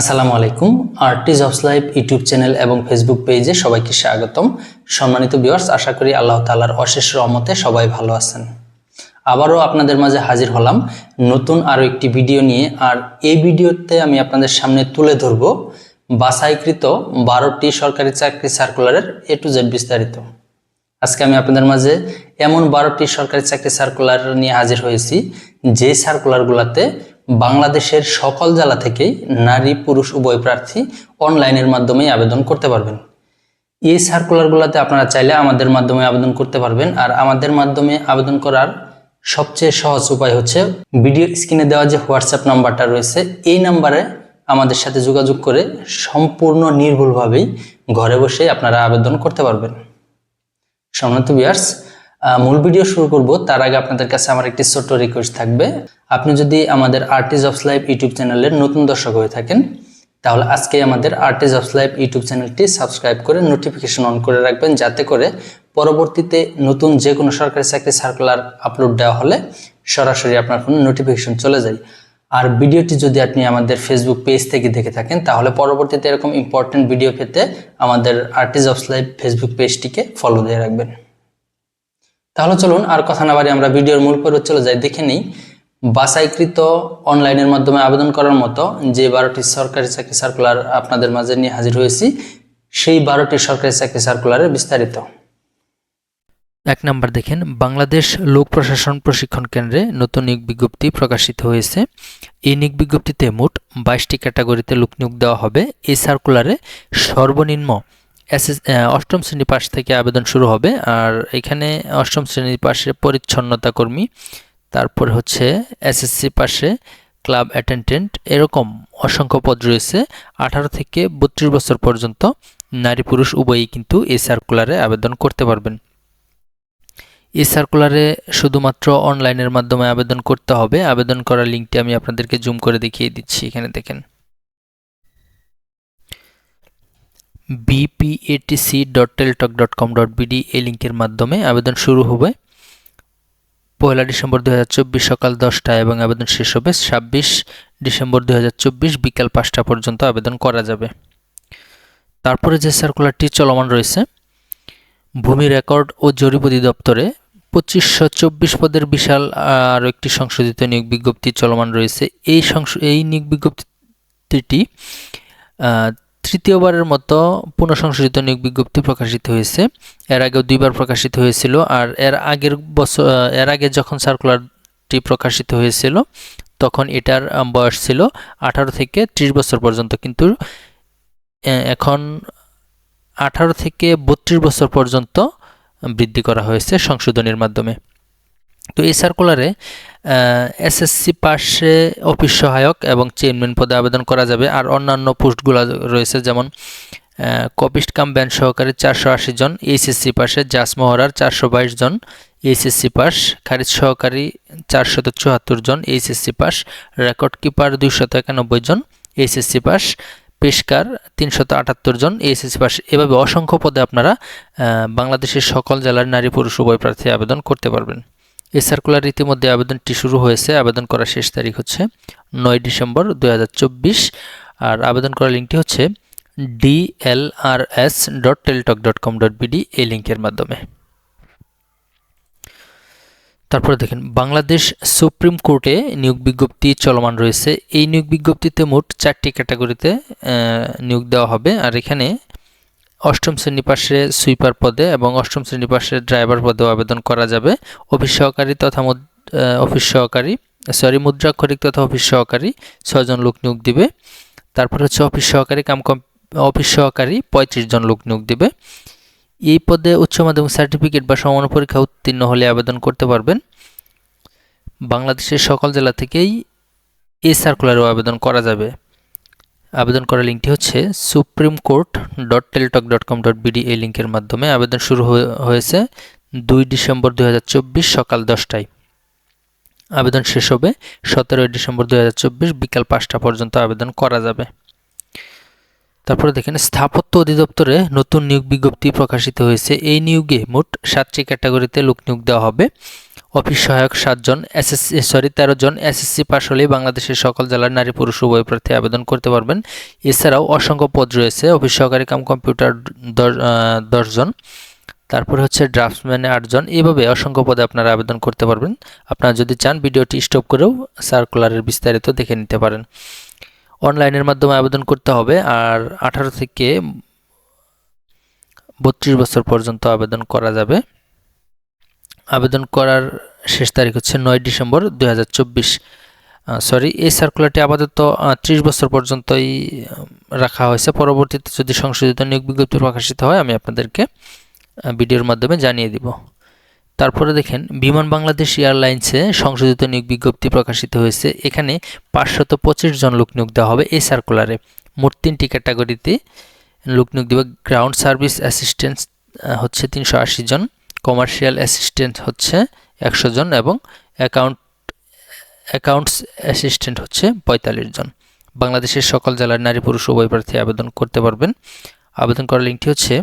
আসসালামু আলাইকুম। Arts of life YouTube channel এবং ফেসবুক পেজে সবাইকে স্বাগতম। সম্মানিত ভিউয়ার্স, আশা করি আল্লাহ তাআলার অশেষ রহমতে সবাই ভালো আছেন। আবারও আপনাদের মাঝে হাজির হলাম নতুন আরও একটি ভিডিও নিয়ে। আর এই ভিডিওতে আমি আপনাদের সামনে তুলে ধরব বাছাইকৃত বারোটি সরকারি চাকরি সার্কুলারের এ টু জেড বিস্তারিত। আজকে আমি আপনাদের মাঝে এমন বারোটি সরকারি চাকরি সার্কুলার নিয়ে হাজির হয়েছি, যে সার্কুলারগুলোতে বাংলাদেশের সকল জেলা থেকেই নারী, পুরুষ, উভয় প্রার্থী অনলাইনের মাধ্যমে আবেদন করতে পারবেন। এই সার্কুলারগুলোতে আপনারা চাইলে আমাদের মাধ্যমে আবেদন করতে পারবেন আর আমাদের মাধ্যমে আবেদন করার সবচেয়ে সহজ উপায় হচ্ছে ভিডিও স্ক্রিনে দেওয়া যে হোয়াটসঅ্যাপ নাম্বারটা রয়েছে, এই নাম্বারে আমাদের সাথে যোগাযোগ করে সম্পূর্ণ নির্ভুলভাবেই ঘরে বসে আপনারা আবেদন করতে পারবেন। সম্মানিত বিয়ার্স মূল ভিডিও শুরু করব। তার আগে আপনাদের কাছে আমার একটি ছোট্ট রিকোয়েস্ট থাকবে। আপনি যদি আমাদের আর্টিজ অফ লাইফ ইউটিউব চ্যানেলের নতুন দর্শক হয়ে থাকেন, তাহলে আজকে আমাদের আর্টিজ অফ লাইফ ইউটিউব চ্যানেলটি সাবস্ক্রাইব করে নোটিফিকেশন অন করে রাখবেন, যাতে করে পরবর্তীতে নতুন যে কোনো সরকারি চাকরি সার্কুলার আপলোড দেওয়া হলে সরাসরি আপনার ফোনে নোটিফিকেশন চলে যায়। আর ভিডিওটি যদি আপনি আমাদের ফেসবুক পেজ থেকে দেখে থাকেন, তাহলে পরবর্তীতে এরকম ইম্পর্টেন্ট ভিডিও পেতে আমাদের আর্টিজ অফ লাইফ ফেসবুক পেজটিকে ফলো দিয়ে রাখবেন। তাহলে চলুন আর কথা না বাড়ি আমরা ভিডিওর মূল পর্ব চলে যাই। দেখে নিই, বাছাইকৃত অনলাইনের মাধ্যমে আবেদন করার মতো যে বারোটি সরকারি চাকরি সার্কুলার আপনাদের মাঝে নিয়ে হাজির হয়েছি, সেই বারোটি সরকারি চাকরি সার্কুলারের বিস্তারিত। এক নম্বর দেখেন, বাংলাদেশ লোক প্রশাসন প্রশিক্ষণ কেন্দ্রে নতুন নিয়োগ বিজ্ঞপ্তি প্রকাশিত হয়েছে। এই নিয়োগ বিজ্ঞপ্তিতে মোট বাইশটি ক্যাটাগরিতে লোক নিয়োগ দেওয়া হবে। এই সার্কুলারে সর্বনিম্ন অষ্টম শ্রেণি পাশ থেকে আবেদন শুরু হবে। আর এখানে অষ্টম শ্রেণি পাশে পরিচ্ছন্নতা কর্মী, তারপর হচ্ছে এসএসসি পাশে ক্লাব অ্যাটেন্ডেন্ট, এরকম অসংখ্য পদ রয়েছে। আঠারো থেকে বত্রিশ বছর পর্যন্ত নারী পুরুষ উভয়ই কিন্তু এই সার্কুলারে আবেদন করতে পারবেন। এই সার্কুলারে শুধুমাত্র অনলাইনের মাধ্যমে আবেদন করতে হবে। আবেদন করার লিঙ্কটি আমি আপনাদেরকে জুম করে দেখিয়ে দিচ্ছি। এখানে দেখেন। BPATC dot Teletalk dot com dot BD এই লিঙ্কের মাধ্যমে আবেদন শুরু হবে। পয়লা ডিসেম্বর দু হাজার চব্বিশ সকাল দশটায় এবং আবেদন শেষ হবে ছাব্বিশ ডিসেম্বর দু হাজার চব্বিশ বিকাল পাঁচটা পর্যন্ত আবেদন করা যাবে। তারপরে যে সার্কুলারটি চলমান রয়েছে, ভূমি রেকর্ড ও জরিপ অধিদপ্তরে পঁচিশশো চব্বিশ পদের বিশাল আরও একটি সংশোধিত নিয়োগ বিজ্ঞপ্তি চলমান রয়েছে। এই সংশ, এই নিয়োগ বিজ্ঞপ্তিটি তৃতীয়বারের মতো পুনঃসংশোধিত নিয়োগ বিজ্ঞপ্তি প্রকাশিত হয়েছে। এর আগেও দুইবার প্রকাশিত হয়েছিল আর এর আগের বছর এর আগে যখন সার্কুলারটি প্রকাশিত হয়েছিল, তখন এটার বয়স ছিল আঠারো থেকে ত্রিশ বছর পর্যন্ত। কিন্তু এখন আঠারো থেকে বত্রিশ বছর পর্যন্ত বৃদ্ধি করা হয়েছে সংশোধনের মাধ্যমে। তো এই সার্কুলারে এসএসসি পাশে অফিস সহায়ক এবং চেয়ারম্যান পদে আবেদন করা যাবে। আর অন্যান্য পোস্টগুলো রয়েছে যেমন কপিস্ট কাম ব্যান্ড সহকারী চারশো আশি জন এইচএসসি পাশে জাস মহড়ার চারশো বাইশ জন এইচএসসি পাস খারিজ সহকারী চারশত চুয়াত্তর জন এইচএসসি পাস রেকর্ড কিপার দুইশত একানব্বই জন এইচএসসি পাস পেশকার তিনশত আটাত্তর জন এইচএসসি পাস এভাবে অসংখ্য পদে আপনারা বাংলাদেশের সকল জেলার নারী পুরুষ উভয় প্রার্থী আবেদন করতে পারবেন। এই সার্কুলার ইতিমধ্যে আবেদনটি শুরু হয়েছে। আবেদন করার শেষ তারিখ হচ্ছে নয় ডিসেম্বর দু হাজার চব্বিশ। আর আবেদন করার লিঙ্কটি হচ্ছে DLRS dot Teletalk dot com dot BD এই লিঙ্কের মাধ্যমে। তারপরে দেখেন, বাংলাদেশ সুপ্রিম কোর্টে নিয়োগ বিজ্ঞপ্তি চলমান রয়েছে। এই নিয়োগ বিজ্ঞপ্তিতে মোট চারটি ক্যাটাগরিতে নিয়োগ দেওয়া হবে। আর এখানে অষ্টম শ্রেণি পাশে সুইপার পদে এবং অষ্টম শ্রেণি পাশে ড্রাইভার পদেও আবেদন করা যাবে। অফিস সহকারী তথা অফিস সহকারী সরি মুদ্রাক্ষরিক তথা অফিস সহকারী ছয়জন লোক নিয়োগ দিবে। তারপর হচ্ছে অফিস সহকারী, কাম অফিস সহকারী পঁয়ত্রিশ জন লোক নিয়োগ দিবে। এই পদে উচ্চ মাধ্যমিক সার্টিফিকেট বা সমান পরীক্ষা উত্তীর্ণ হলে আবেদন করতে পারবেন। বাংলাদেশের সকল জেলা থেকেই এই সার্কুলারেও আবেদন করা যাবে। আবেদন করার লিঙ্কটি হচ্ছে supreme court dot Teletalk dot com dot BD এই লিঙ্কের মাধ্যমে আবেদন শুরু হয়েছে দুই ডিসেম্বর দু হাজার চব্বিশ সকাল দশটায়। আবেদন শেষ হবে সতেরোই ডিসেম্বর দুই হাজার চব্বিশ বিকাল পাঁচটা পর্যন্ত আবেদন করা যাবে। তারপরে দেখেন, স্থাপত্য অধিদপ্তরে নতুন নিয়োগ বিজ্ঞপ্তি প্রকাশিত হয়েছে। এই নিয়োগে মোট সাতটি ক্যাটাগরিতে লোক নিয়োগ দেওয়া হবে। অফিস সহায়ক সাতজন, এসএসসি সরি তেরো জন এসএসসি পাশ হলেই বাংলাদেশের সকল জেলার নারী পুরুষ উভয় প্রার্থী আবেদন করতে পারবেন। এছাড়াও অসংখ্য পদ রয়েছে, অফিস সহকারী কাম কম্পিউটার দশ- দশজন, তারপরে হচ্ছে ড্রাফটসম্যানে আটজন এইভাবে অসংখ্য পদে আপনারা আবেদন করতে পারবেন। আপনারা যদি চান ভিডিওটি স্টপ করেও সার্কুলারের বিস্তারিত দেখে নিতে পারেন। অনলাইনের মাধ্যমে আবেদন করতে হবে আর আঠারো থেকে বত্রিশ বছর পর্যন্ত আবেদন করা যাবে। আবেদন করার শেষ তারিখ হচ্ছে নয় ডিসেম্বর দুই হাজার চব্বিশ। সরি এই সার্কুলারটি আপাতত ত্রিশ বছর পর্যন্তই রাখা হয়েছে। পরবর্তীতে যদি সংশোধিত নিয়োগ বিজ্ঞপ্তি প্রকাশিত হয়, আমি আপনাদেরকে ভিডিওর মাধ্যমে জানিয়ে দিব। তারপরে দেখেন, বিমান বাংলাদেশ এয়ারলাইন্সে সংশোধিত নিয়োগ বিজ্ঞপ্তি প্রকাশিত হয়েছে। এখানে পাঁচশত পঁচিশ জন লোক নিয়োগ দেওয়া হবে এই সার্কুলারে মোট তিনটি ক্যাটাগরিতে লোক নিয়োগ দেবে। গ্রাউন্ড সার্ভিস অ্যাসিস্ট্যান্ট হচ্ছে তিনশো আশি জন। কমার্শিয়াল অ্যাসিস্ট্যান্ট হচ্ছে একশো জন এবং অ্যাকাউন্ট অ্যাকাউন্টস অ্যাসিস্ট্যান্ট হচ্ছে পঁয়তাল্লিশ জন। বাংলাদেশের সকল জেলার নারী, পুরুষ, উভয় প্রার্থী আবেদন করতে পারবেন। আবেদন করার লিঙ্কটি হচ্ছে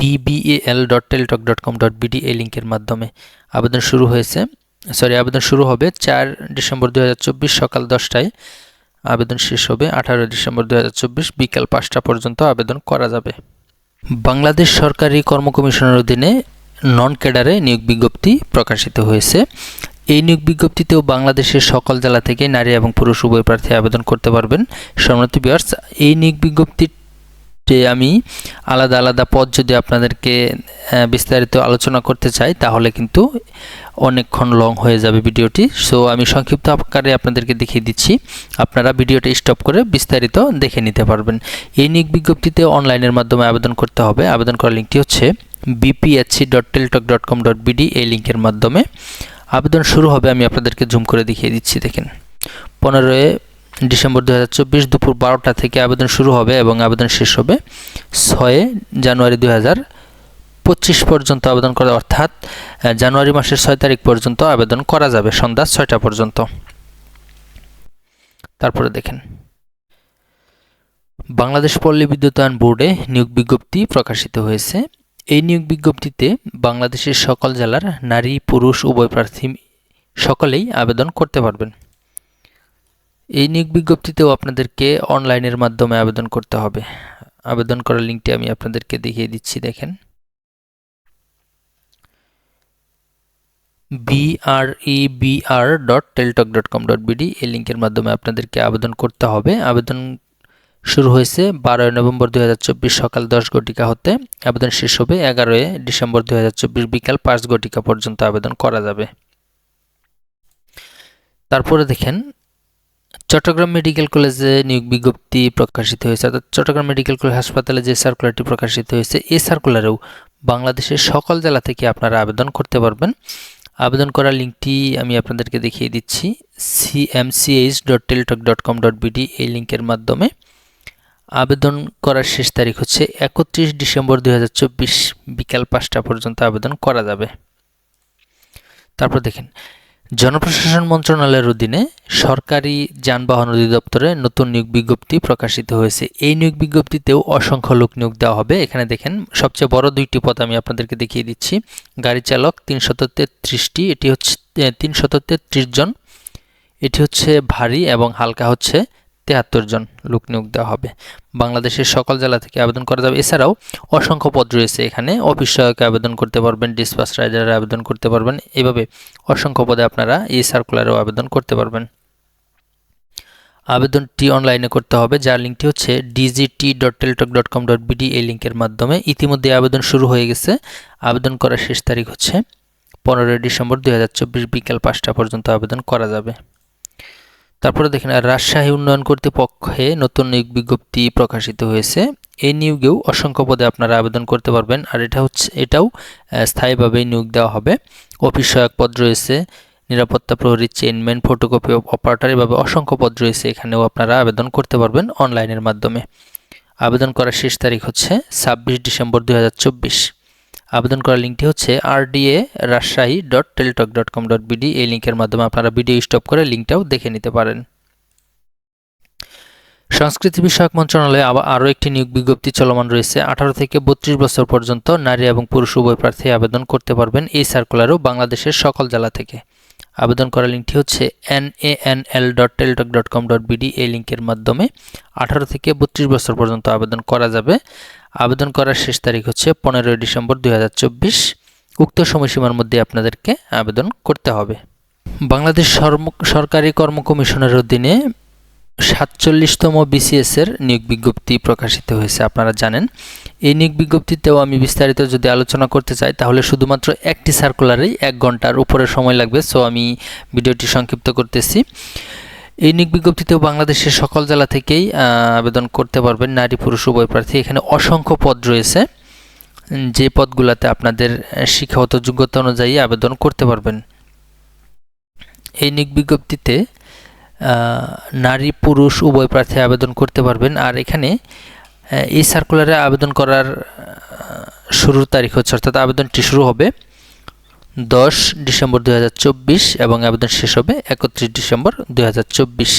BBL dot Teletalk dot com dot BD এই লিঙ্কের মাধ্যমে। আবেদন শুরু হয়েছে সরি আবেদন শুরু হবে চার ডিসেম্বর দু হাজার চব্বিশ সকাল দশটায়। আবেদন শেষ হবে আঠারো ডিসেম্বর দু হাজার চব্বিশ বিকাল পাঁচটা পর্যন্ত আবেদন করা যাবে। বাংলাদেশ সরকারি কর্ম কমিশনের অধীনে নন ক্যাডারে নিয়োগ বিজ্ঞপ্তি প্রকাশিত হয়েছে। এই নিয়োগ বিজ্ঞপ্তিতেও বাংলাদেশের সকল জেলা থেকে নারী এবং পুরুষ উভয় প্রার্থী আবেদন করতে পারবেন। সম্মানিত বিয়ার্স এই নিয়োগ বিজ্ঞপ্তিতে আমি আলাদা আলাদা পদ যদি আপনাদেরকে বিস্তারিত আলোচনা করতে চাই, তাহলে কিন্তু অনেকক্ষণ লং হয়ে যাবে ভিডিওটি। সো আমি সংক্ষিপ্ত আকারে আপনাদেরকে দেখিয়ে দিচ্ছি। আপনারা ভিডিওটি স্টপ করে বিস্তারিত দেখে নিতে পারবেন। এই নিয়োগ বিজ্ঞপ্তিতে অনলাইনের মাধ্যমে আবেদন করতে হবে। আবেদন করার লিঙ্কটি হচ্ছে BPSC dot Teletalk dot com dot BD এই লিঙ্কের মাধ্যমে। আবেদন শুরু হবে, আমি আপনাদেরকে জুম করে দেখিয়ে দিচ্ছি, দেখেন। পনেরোই ডিসেম্বর দু হাজার চব্বিশ দুপুর বারোটা থেকে আবেদন শুরু হবে এবং আবেদন শেষ হবে ছয় জানুয়ারি হাজার পঁচিশ পর্যন্ত আবেদন করা অর্থাৎ জানুয়ারি মাসের ছয় তারিখ পর্যন্ত আবেদন করা যাবে সন্ধ্যা ছয়টা পর্যন্ত। তারপরে দেখেন। বাংলাদেশ পল্লী বিদ্যুতায়ন বোর্ডে নিয়োগ বিজ্ঞপ্তি প্রকাশিত হয়েছে। এই নিয়োগ বিজ্ঞপ্তিতে বাংলাদেশের সকল জেলার নারী, পুরুষ, উভয় প্রার্থী সকলেই আবেদন করতে পারবেন। এই নিয়োগ বিজ্ঞপ্তিতেও আপনাদেরকে অনলাইনের মাধ্যমে আবেদন করতে হবে। আবেদন করার লিঙ্কটি আমি আপনাদেরকে দেখিয়ে দিচ্ছি, দেখেন। BREBR dot Teletalk dot com dot BD এই লিঙ্কের মাধ্যমে আপনাদেরকে আবেদন করতে হবে। আবেদন শুরু হয়েছে বারোই নভেম্বর দুই হাজার চব্বিশ সকাল দশ ঘটিকা হতে। আবেদন শেষ হবে এগারোই ডিসেম্বর দু হাজার চব্বিশ বিকাল পাঁচ ঘটিকা পর্যন্ত আবেদন করা যাবে। তারপরে দেখেন চট্টগ্রাম মেডিকেল কলেজে নিয়োগ বিজ্ঞপ্তি প্রকাশিত হয়েছে, অর্থাৎ চট্টগ্রাম মেডিকেল কলেজ হাসপাতালে যে সার্কুলারটি প্রকাশিত হয়েছে, এই সার্কুলারেও বাংলাদেশের সকল জেলা থেকে আপনারা আবেদন করতে পারবেন। আবেদন করার লিঙ্কটি আমি আপনাদেরকে দেখিয়ে দিচ্ছি CMCH dot Teletalk dot com dot BD এই লিঙ্কের মাধ্যমে। আবেদন করার শেষ তারিখ হচ্ছে একত্রিশ ডিসেম্বর দু হাজার চব্বিশ, বিকাল পাঁচটা পর্যন্ত আবেদন করা যাবে। তারপর দেখেন জনপ্রশাসন মন্ত্রণালয়ের অধীনে সরকারি যানবাহন অধিদপ্তরে নতুন নিয়োগ বিজ্ঞপ্তি প্রকাশিত হয়েছে। এই নিয়োগ বিজ্ঞপ্তিতেও অসংখ্য লোক নিয়োগ দেওয়া হবে। এখানে দেখেন, সবচেয়ে বড় দুইটি পদ আমি আপনাদেরকে দেখিয়ে দিচ্ছি। গাড়ি চালক তিনশত তেত্রিশটি, এটি হচ্ছে তিনশত তেত্রিশ জন। এটি হচ্ছে ভারী এবং হালকা হচ্ছে তেহাত্তর জন লোক নিয়োগ দেওয়া হবে। বাংলাদেশের সকল জেলা থেকে আবেদন করা যাবে। এছাড়াও অসংখ্য পদ রয়েছে এখানে। অফিস সহায়কে আবেদন করতে পারবেন ডিসপাস রাইডারে আবেদন করতে পারবেন। এভাবে অসংখ্য পদে আপনারা এই সার্কুলারেও আবেদন করতে পারবেন। আবেদনটি অনলাইনে করতে হবে, যার লিঙ্কটি হচ্ছে DGT dot Teletalk dot com dot BD এই লিঙ্কের মাধ্যমে। ইতিমধ্যে আবেদন শুরু হয়ে গেছে। আবেদন করার শেষ তারিখ হচ্ছে পনেরোই ডিসেম্বর দুই বিকাল পাঁচটা পর্যন্ত আবেদন করা যাবে। তারপরে দেখেন রাজশাহী উন্নয়ন কর্তৃপক্ষে নতুন নিয়োগ বিজ্ঞপ্তি প্রকাশিত হয়েছে। এই নিয়োগেও অসংখ্য পদে আপনারা আবেদন করতে পারবেন। আর এটা হচ্ছে এটাও আহ, স্থায়ীভাবেই নিয়োগ দেওয়া হবে। অফিস সহায়ক পদ রয়েছে নিরাপত্তা প্রহরী চেইনম্যান ফটোকপি অপারেটর এভাবে অসংখ্য পদ রয়েছে। এখানেও আপনারা আবেদন করতে পারবেন অনলাইনের মাধ্যমে। আবেদন করার শেষ তারিখ হচ্ছে ছাব্বিশ ডিসেম্বর দু হাজার চব্বিশ। আবেদন করার লিঙ্কটি হচ্ছে RDA Rajshahi dot Teletalk dot com dot BD এই লিঙ্কের মাধ্যমে আপনারা ভিডিও স্টপ করে লিঙ্কটাও দেখে নিতে পারেন। সংস্কৃতি বিষয়ক মন্ত্রণালয়ে আবার আরও একটি নিয়োগ বিজ্ঞপ্তি চলমান রয়েছে। আঠারো থেকে বত্রিশ বছর পর্যন্ত নারী এবং পুরুষ উভয় প্রার্থী আবেদন করতে পারবেন এই সার্কুলারও বাংলাদেশের সকল জেলা থেকে। আবেদন করার লিঙ্কটি হচ্ছে N A N L dot Teletalk dot com dot BD এই লিঙ্কের মাধ্যমে আঠারো থেকে বত্রিশ বছর পর্যন্ত আবেদন করা যাবে আবেদন করার শেষ তারিখ হচ্ছে পনেরোই ডিসেম্বর দুই হাজার চব্বিশ। উক্ত সময়সীমার মধ্যে আপনাদেরকে আবেদন করতে হবে। বাংলাদেশ সরকারি কর্ম কমিশনের অধীনে সাতচল্লিশতম বিসিএস এর নিয়োগ বিজ্ঞপ্তি প্রকাশিত হয়েছে, আপনারা জানেন। এই নিয়োগ বিজ্ঞপ্তিতেও আমি বিস্তারিত যদি আলোচনা করতে চাই, তাহলে শুধুমাত্র একটি সার্কুলারেই এক ঘণ্টার উপরে সময় লাগবে সো আমি ভিডিওটি সংক্ষিপ্ত করতেছি। এই নিয়োগ বিজ্ঞপ্তিতেও বাংলাদেশের সকল জেলা থেকেই আবেদন করতে পারবেন নারী, পুরুষ, উভয় প্রার্থী। এখানে অসংখ্য পদ রয়েছে। যে পদগুলোতে আপনাদের শিক্ষাগত যোগ্যতা অনুযায়ী আবেদন করতে পারবেন। এই নিয়োগ বিজ্ঞপ্তিতে নারী, পুরুষ, উভয় প্রার্থী আবেদন করতে পারবেন। আর এখানে এই সার্কুলারে আবেদন করার শুরুর তারিখ হচ্ছে, অর্থাৎ আবেদনটি শুরু হবে। দশ ডিসেম্বর দু হাজার চব্বিশ এবং আবেদন শেষ হবে একত্রিশ ডিসেম্বর দু হাজার চব্বিশ।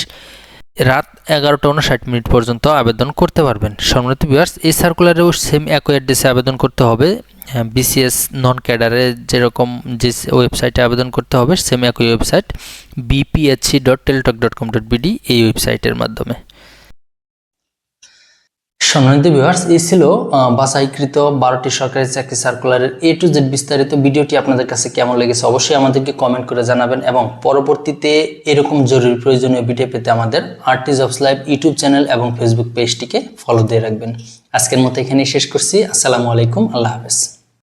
রাত এগারোটা উনষাট মিনিট পর্যন্ত আবেদন করতে পারবেন। সম্মানিত ভিউয়ার্স এই সার্কুলারেও সেম একই অ্যাড্রেসে আবেদন করতে হবে। বিসিএস নন ক্যাডারে যেরকম যে ওয়েবসাইটে আবেদন করতে হবে সেম একই website BPSC dot Teletalk dot com dot BD এই ওয়েবসাইটের মাধ্যমে। সম্মানিত ভিউয়ার্স এই ছিল বাসাইকৃত বারোটি সরকারি চাকরি সার্কুলারের এ টু জেড বিস্তারিত ভিডিওটি আপনাদের কাছে কেমন লেগেছে অবশ্যই আমাদেরকে কমেন্ট করে জানাবেন এবং পরবর্তীতে এরকম জরুরি প্রয়োজনীয় ভিডিও পেতে আমাদের arts of live YouTube channel এবং ফেসবুক পেজটিকে ফলো দিয়ে রাখবেন। আজকের মতো এখানেই শেষ করছি। আসসালামু আলাইকুম। আল্লাহ হাফেজ।